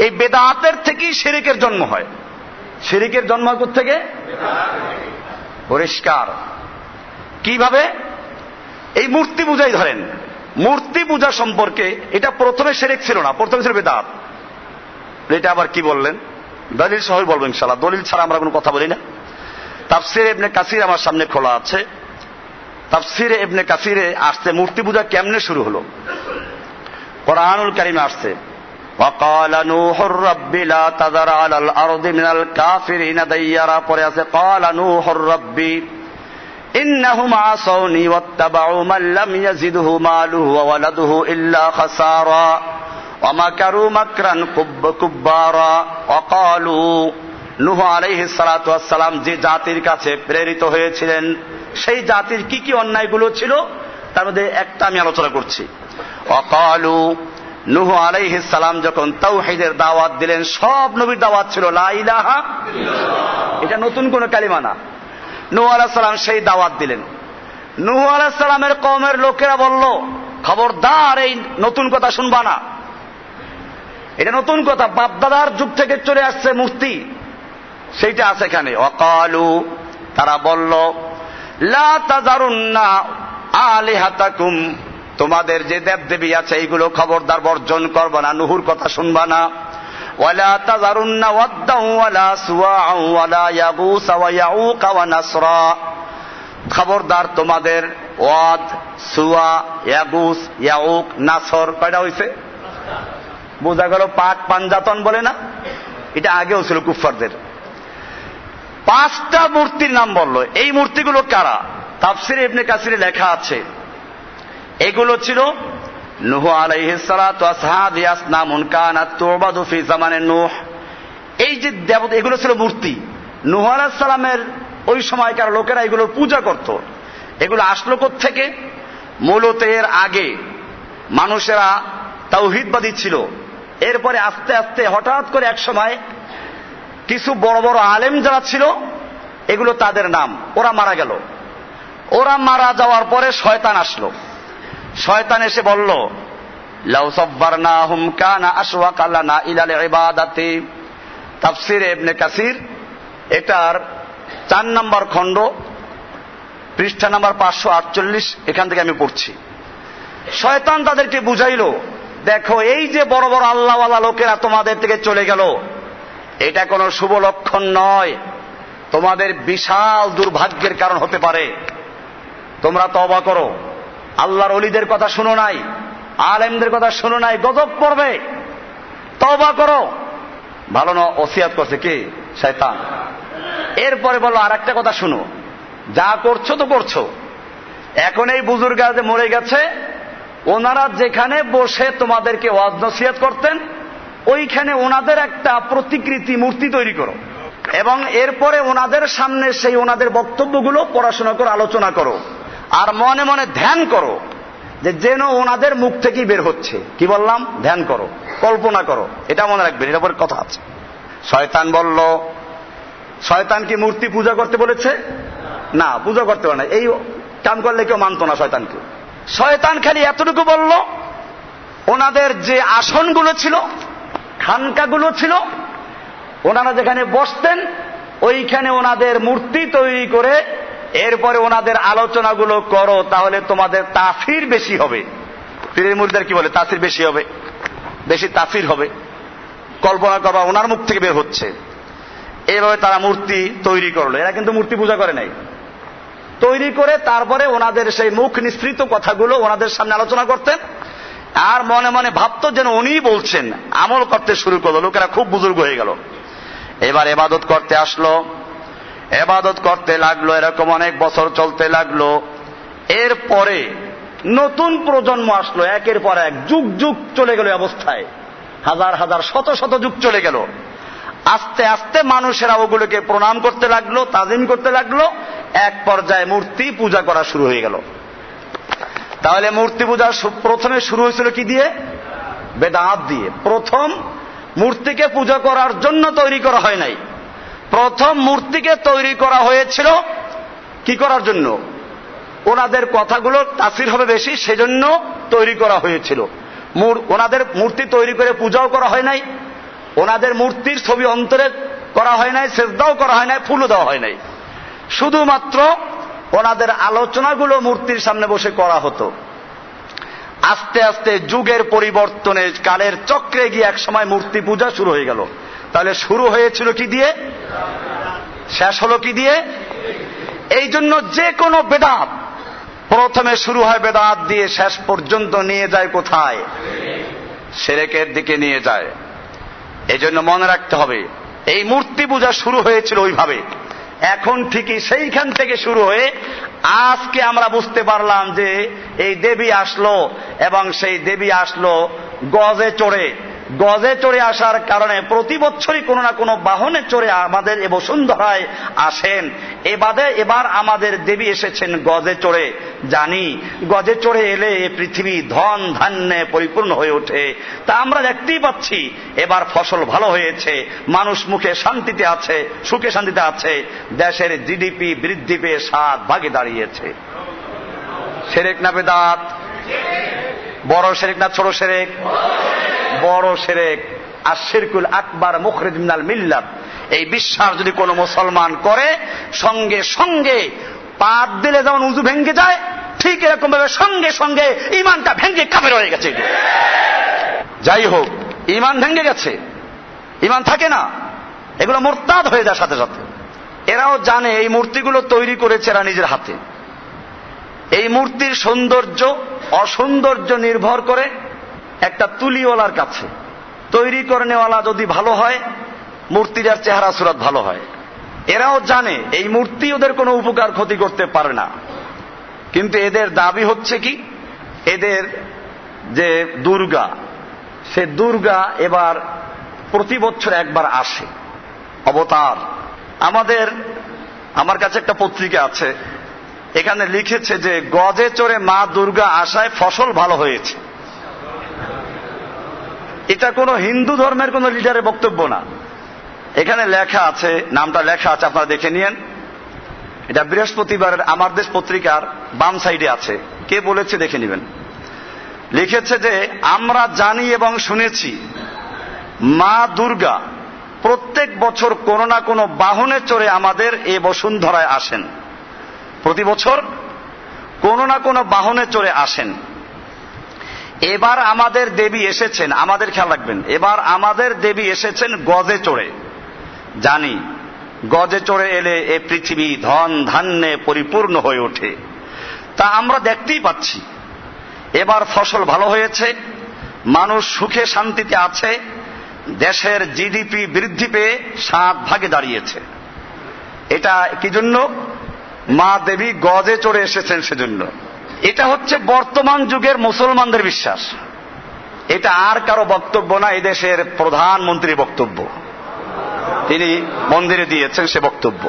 এই বেদাতের থেকেই শেরিকের জন্ম হয়। শেরিকের জন্ম হয় থেকে পরিষ্কার। কীভাবে? এই মূর্তি পূজাই ধরেন। মূর্তি পূজা সম্পর্কে এটা প্রথমে শেরেক ছিল না, প্রথমে ছিল বেদাত। এটা আবার কি বললেন? দলিল সহ বলব ইনশাল্লাহ দলিল ছাড়া আমরা কোনো কথা বলি না। তাফসির এবনে কাসির আমার সামনে খোলা আছে। তাফসিরে এবনে কাসিরে আসতে মূর্তি পূজা কেমনে শুরু হলো? কোরআনুল কারিমে আসছে। وقال نوح الرب لا تذر على الأرض من الكافرين ديارا পরে আছে قال نوح الرب إنهم عصوني واتبعوا من لم يزده ماله وولده إلا خسارا ومكروا مكرا كب كبارا وقالوا নুহ আলাইহি সালাম যে জাতির কাছে প্রেরিত হয়েছিলেন সেই জাতির কি কি অন্যায়গুলো ছিল তার মধ্যে একটা আমি আলোচনা করছি অকালু নুহ আলাইহি সালাম যখন তাওহিদের দাওয়াত দিলেন, সব নবীর দাওয়াত ছিল লা ইলাহা এটা নতুন কোন কালিমা না। নুহ আলাহ সালাম সেই দাওয়াত দিলেন। নুহ আলাহ সালামের কমের লোকেরা বলল, খবরদার, এই নতুন কথা শুনবা না। এটা নতুন কথা, বাপদাদার যুগ থেকে চলে আসছে মূর্তি। সেইটা আছে এখানে। অকালু, তারা বলল, লা তাজারুন্না আলিহাতাকুম তোমাদের যে দেব দেবী আছে, এইগুলো খবরদার বর্জন করবা না, নুহুর কথা শুনবা না। খবরদার তোমাদের ওয়াদ সুয়া ইয়াগুস, ইয়াউক, নাসর, কয়টা হইছে? বোঝা গেল পাক পাঞ্জাতন বলে না? এটা আগেও ছিল কুফফারদের। পাঁচটা মূর্তির নাম বলল। এই মূর্তিগুলো কারা? তাফসির ইবনে কাসিরে লেখা আছে। এগুলো ছিল নুহ আলাইহিসালামুন জামানে নুহ। এই যে দেবতা, এগুলো ছিল মূর্তি। নুহ আলাহ সালামের ওই সময়কার লোকেরা এগুলোর পূজা করত। এগুলো আসলো থেকে মূলত এর আগে মানুষেরা তাওহিদবাদী ছিল। এরপরে আস্তে আস্তে হঠাৎ করে এক সময় কিছু বড় বড় আলেম যারা ছিল, এগুলো তাদের নাম। ওরা মারা গেল। ওরা মারা যাওয়ার পরে শয়তান আসলো। শয়তান এসে বলল তাফসির ইবনে কাসির, এটার চার খণ্ড, পৃষ্ঠা নাম্বার পাঁচশো আটচল্লিশ, এখান থেকে আমি পড়ছি। শয়তান তাদেরকে বুঝাইল, দেখো, এই যে বড় বড় আল্লাহওয়ালা লোকেরা তোমাদের থেকে চলে গেল, এটা কোনো শুভ লক্ষণ নয়। তোমাদের বিশাল দুর্ভাগ্যের কারণ হতে পারে। তোমরা তবা করো। আল্লাহর অলিদের কথা শুনো নাই, আলেমদের কথা শুনো নাই, গজব করবে তবা করো। ভালো না, ওসিয়াত করছে কি? শয়তান। এরপরে বলো আর একটা কথা শুনো। যা করছ তো করছ। এখন এই বুজুর্গ যে মরে গেছে, ওনারা যেখানে বসে তোমাদেরকে ওয়াজ নসিয়াত করতেন, ওইখানে ওনাদের একটা প্রতিকৃতি মূর্তি তৈরি করো। এবং এরপরে ওনাদের সামনে সেই ওনাদের বক্তব্যগুলো পড়াশোনা করো আলোচনা করো। আর মনে মনে ধ্যান করো যে যেন ওনাদের মুখ থেকেই বের হচ্ছে। কি বললাম? ধ্যান করো, কল্পনা করো। এটা মনে রাখবেন এটা পরে কথা আছে। শয়তান বলল, শয়তান কি মূর্তি পূজা করতে বলেছে? না, পূজা করতে পারে না। এই কাম করলে কেউ মানতো না শয়তানকে। শয়তান খালি এতটুকু বলল, ওনাদের যে আসনগুলো ছিল, খানকাগুলো ছিল, ওনারা যেখানে বসতেন, ওইখানে ওনাদের মূর্তি তৈরি করে এরপরে ওনাদের আলোচনাগুলো করো, তাহলে তোমাদের তাফির বেশি হবে। পীরের মুরিদার কি বলে? তাফির বেশি হবে। বেশি তাফির হবে। কল্পনা করবা, ওনার মুখ থেকে বের হচ্ছে। এইভাবে তারা মূর্তি তৈরি করল। এরা কিন্তু মূর্তি পূজা করে নাই। তৈরি করে তারপরে ওনাদের সেই মুখ নিঃসৃত কথাগুলো ওনাদের সামনে আলোচনা করতেন। আর মনে মনে ভাবতো যেন উনি বলছেন, আমল করতে শুরু করল। লোকেরা খুব বুজুর্গ হয়ে গেল। এবার এবাদত করতে আসলো। এবাদত করতে লাগল, এরকম অনেক বছর চলতে লাগল। এরপরে নতুন প্রজন্ম আসলো, একের পর এক, যুগ যুগ চলে গেল অবস্থায়। হাজার হাজার, শত শত যুগ চলে গেল। আস্তে আস্তে মানুষেরা ওগুলোকে প্রণাম করতে লাগল, তাজিম করতে লাগল, এক পর্যায়ে মূর্তি পূজা করা শুরু হয়ে গেল। তাহলে মূর্তি পূজা প্রথমে শুরু হয়েছিল কি দিয়ে? বেদাঁত দিয়ে। প্রথম মূর্তিকে পূজা করার জন্য তৈরি করা হয় নাই। প্রথম মূর্তিকে তৈরি করা হয়েছিল কি করার জন্য? ওনাদের কথাগুলো তাসির হবে বেশি, সেজন্য তৈরি করা হয়েছিল। ওনাদের মূর্তি তৈরি করে পূজাও করা হয় নাই, ওনাদের মূর্তির ছবি অন্তরে করা হয় নাই শ্রদ্ধাও করা হয় নাই, ফুলও দেওয়া হয় নাই। শুধুমাত্র ওনাদের আলোচনাগুলো মূর্তির সামনে বসে করা হতো। আস্তে আস্তে যুগের পরিবর্তনে কালের চক্রে গিয়ে এক সময় মূর্তি পূজা শুরু হয়ে গেল। তাহলে শুরু হয়েছিল কি দিয়ে? শেষ হলো কি দিয়ে? এই জন্য যে কোনো বেদাত, প্রথমে শুরু হয় বেদাত দিয়ে শেষ পর্যন্ত নিয়ে যায় কোথায়? সেরেকের দিকে নিয়ে যায়। এই জন্য মনে রাখতে হবে, এই মূর্তি পূজা শুরু হয়েছিল ওইভাবে। এখন ঠিকই সেইখান থেকে শুরু হয়ে আজকে আমরা বুঝতে পারলাম যে এই দেবী আসলো এবং সেই দেবী আসলো গজে চড়ে। গজে চড়ে আসার কারণে প্রতি বছরই কোনো না কোনো বাহনে চড়ে আমাদের এ বসুন্ধরায় আসেন। এবাদে এবার আমাদের দেবী এসেছেন গজে চড়ে। জানি, গজে চড়ে এলে পৃথিবী ধন ধান্যে পরিপূর্ণ হয়ে ওঠে। তা আমরা দেখতেই পাচ্ছি, এবার ফসল ভালো হয়েছে, মানুষ মুখে শান্তিতে আছে, সুখে শান্তিতে আছে, দেশের জিডিপি বৃদ্ধি পেয়ে সাত ভাগে দাঁড়িয়েছে। সেরেক না বেদাত? বড় সেরেক না ছোট সেরেক বড় সেরেক আর শিরকুল আকবার মুখরিদ মিল্লাত। এই বিশ্বাস যদি কোনো মুসলমান করে, সঙ্গে সঙ্গে পাপ দিলে যেমন উজু ভেঙে যায়, ঠিক এরকম ভাবে সঙ্গে সঙ্গে ইমানটা ভেঙে কাফের হয়ে গেছে। যাই হোক ইমান ভেঙে গেছে। ইমান থাকে না। এগুলো মোরতাদ হয়ে যায় সাথে সাথে। এরাও জানে এই মূর্তিগুলো তৈরি করেছে এরা নিজের হাতে। এই মূর্তির সৌন্দর্য, অসৌন্দর্য নির্ভর করে একটা তুলিওয়ালার কাছে। তৈরি করে নেওয়ালা যদি ভালো হয়, মূর্তিটার চেহারা সুরাত ভালো হয়। এরাও জানে, এই মূর্তি ওদের কোনো উপকার, ক্ষতি করতে পারে না। কিন্তু এদের দাবি হচ্ছে কি? এদের যে দুর্গা, সে দুর্গা এবার প্রতি বছর একবার আসে। অবতার। আমাদের, আমার কাছে একটা পত্রিকা আছে। এখানে লিখেছে যে, গজে চড়ে মা দুর্গা আসায় ফসল ভালো হয়েছে। এটা কোনো হিন্দু ধর্মের কোন লিডারের বক্তব্য না। এখানে লেখা আছে, নামটা লেখা আছে, আপনারা দেখে নিন এটা বৃহস্পতিবারের আমার দেশ পত্রিকার বাম সাইডে আছে। কে বলেছে দেখে নেবেন। লিখেছে যে, আমরা জানি এবং শুনেছি, মা দুর্গা প্রত্যেক বছর কোনো না কোনো বাহনে চড়ে আমাদের এ বসুন্ধরায় আসেন। প্রতি বছর কোনো না কোনো বাহনে চড়ে আসেন। এবার আমাদের দেবী এসেছেন, আমাদের খেয়াল রাখবেন, এবার আমাদের দেবী এসেছেন গজে চড়ে। জানি, গজে চড়ে এলে এ পৃথিবী ধন ধান্যে পরিপূর্ণ হয়ে ওঠে। তা আমরা দেখতেই পাচ্ছি। এবার ফসল ভালো হয়েছে, মানুষ সুখে শান্তিতে আছে, দেশের জিডিপি বৃদ্ধি পেয়ে সাত ভাগে দাঁড়িয়েছে। এটা কি জন্য? মা দেবী গজে চড়ে এসেছেন সেজন্য। এটা হচ্ছে বর্তমান যুগের মুসলমানদের বিশ্বাস এটা আর কারো বক্তব্য না এই দেশের প্রধানমন্ত্রী বক্তব্য তিনি মন্দিরে দিয়েছেন সে বক্তব্য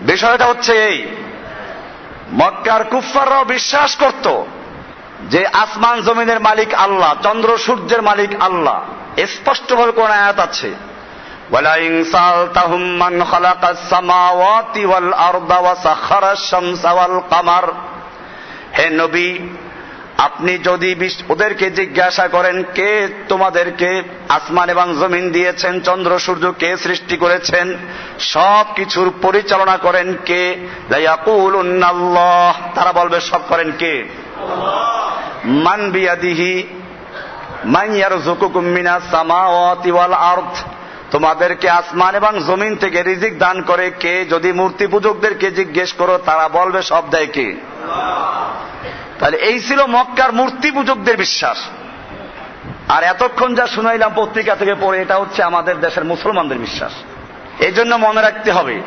বিষয়টা হচ্ছে এই মক্কার কুফাররাও বিশ্বাস করত যে আসমান জমিনের মালিক আল্লাহ চন্দ্র সূর্যের মালিক আল্লাহ স্পষ্টভাবে কোন আয়াত আছে ولئن سألتهم من خلق السماوات والأرض وسخر الشمس والقمر হে নবী আপনি যদি ওদেরকে জিজ্ঞাসা করেন কে তোমাদেরকে আসমান এবং জমিন দিয়েছেন চন্দ্র সূর্য কে সৃষ্টি করেছেন সব কিছুর পরিচালনা করেন কে? তারা বলবে সব করেন কে? মান বিয়াদিহি ইয়ারযুকুকুম সামাওয়াতি ওয়াল আরদ। তোমাদেরকে আসমান এবং জমিন থেকে রিজিক দান করে কে? যদি মূর্তি পূজকদেরকে জিজ্ঞেস করো তারা বলবে সব দেয় কে? তাহলে এই ছিল মক্কার মূর্তি পূজকদের বিশ্বাস। আর এতক্ষণ যা শুনাইলাম পত্রিকা থেকে পড়ে, এটা হচ্ছে আমাদের দেশের মুসলমানদের বিশ্বাস। এই জন্য মনে রাখতে হবে